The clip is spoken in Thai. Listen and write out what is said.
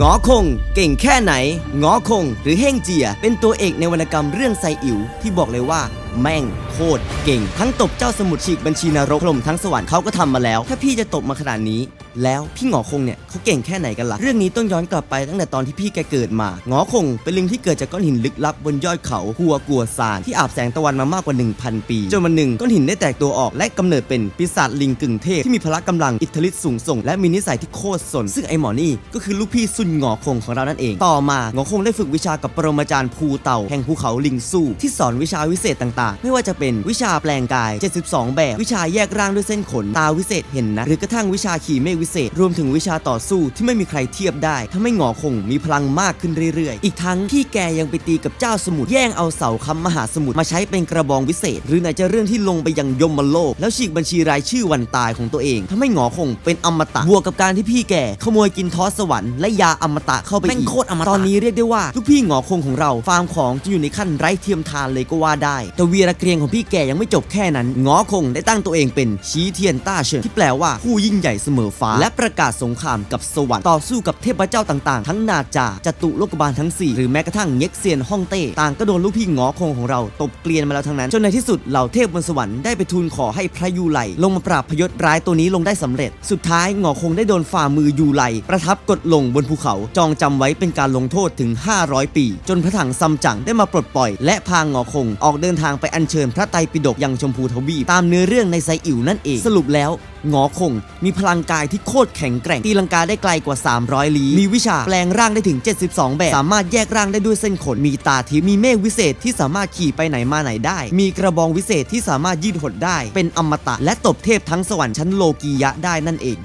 งอคง เก่งแค่ไหนงอคง หรือเฮ่งเจีย เป็นตัวเอกในวรรณกรรมเรื่องไซอิ๋วที่บอกเลยว่า แม่งโคตรเก่ง ทั้งตบเจ้าสมุทรฉีกบัญชีนรกพรมทั้งสวรรค์เขาก็ทำมาแล้ว ถ้าพี่จะตบมาขนาดนี้ แล้วพี่หงอคงเนี่ยเขาเก่งแค่ไหนกันล่ะ เรื่องนี้ต้องย้อนกลับไปตั้งแต่ตอนที่พี่แกเกิดมาหงอคงเป็นลิงที่เกิดจากก้อนหินลึกลับบนยอดเขาหัวกัวซานที่อาบแสงตะวันมามากกว่า 1,000 ปีจนวันหนึ่งก้อนหินได้แตกตัวออกและกำเนิดเป็นปีศาจลิงกึ่งเทพที่มีพละกำลังอิทธิฤทธิ์สูงส่ง และมีนิสัยที่โคตรสน ซึ่งไอหมอนี่ก็คือลูกพี่ซุนหงอคงของเรานั่นเอง ต่อมาหงอคงได้ฝึกวิชากับปรมาจารย์ภูเต่าแห่งภูเขาลิงสู้ที่สอนวิชาวิเศษต่างๆ ไม่ว่าจะเป็นวิชาแปลงกาย 72 แบบ วิชาแยกร่างด้วยเส้นขน ตาวิเศษเห็นนะ หรือกระทั่งวิชาขี่เมฆวิเศษ รวมถึงวิชาต่อสู้ที่ไม่มีใครเทียบได้ทำให้งอคงมีพลังมากขึ้นเรื่อยๆ อีกทั้งพี่แกยังไปตีกับเจ้าสมุทรแย่งเอาเสาคำมหาสมุทรมาใช้เป็นกระบองวิเศษ หรือไหนจะเรื่องที่ลงไปยังยมโลก แล้วฉีกบัญชีรายชื่อวันตายของตัวเองทำให้งอคงเป็นอมตะบวกกับการที่พี่แกขโมยกินทอสสวรรค์และยาอมตะเข้าไปอีกแม่งโคตรอมตะตอนนี้เรียกได้ว่าลูกพี่หงอคงของเราฟาร์มของจะอยู่ในขั้นไร้เทียมทานเลยก็ว่าได้แต่วีรเกรียงของพี่แกยังไม่จบแค่นั้นงอคงได้ตั้งตัวเองเป็นชี้เทียนต้าเฉินที่แปลว่าผู้ยิ่งใหญ่เสมอฟ้า และประกาศสงครามกับสวรรค์ต่อสู้กับเทพเจ้าต่างๆ ทั้งนาจาจตุโลกบาลทั้ง 4 หรือแม้กระทั่งเง็กเซียนฮ่องเต้ต่างก็โดนลูกพี่งอคงของเราตบเกลียนมาแล้วทั้งนั้นจนในที่สุดเหล่าเทพบนสวรรค์ได้ไปทูลขอให้พระยูไลลงมาปราบพยศร้ายตัวนี้ลงได้สำเร็จ สุดท้ายงอคงได้โดนฝ่ามือยูไลประทับกดลงบนภูเขาจองจำไว้เป็นการลงโทษถึง 500 ปี จนพระถังซัมจั๋งได้มาปลดปล่อย และพางอคงออกเดินทางไปอัญเชิญพระไตรปิฎกยังชมพูทวีปตามเนื้อเรื่องในไซอิ๋วนั่นเอง สรุปแล้วงอคง มีพลังกายที่โคตรแข็งแกร่ง ตีลังกาได้ไกลกว่า 300 ลี้ มีวิชาแปลงร่างได้ถึง 72 แบบ สามารถแยกร่างได้ด้วยเส้นขน มีตาทิพมีเมฆวิเศษที่สามารถขี่ไปไหนมาไหนได้ มีกระบองวิเศษที่สามารถยืดหดได้ เป็นอมตะและตบเทพทั้งสวรรค์ชั้นโลกียะได้นั่นเอง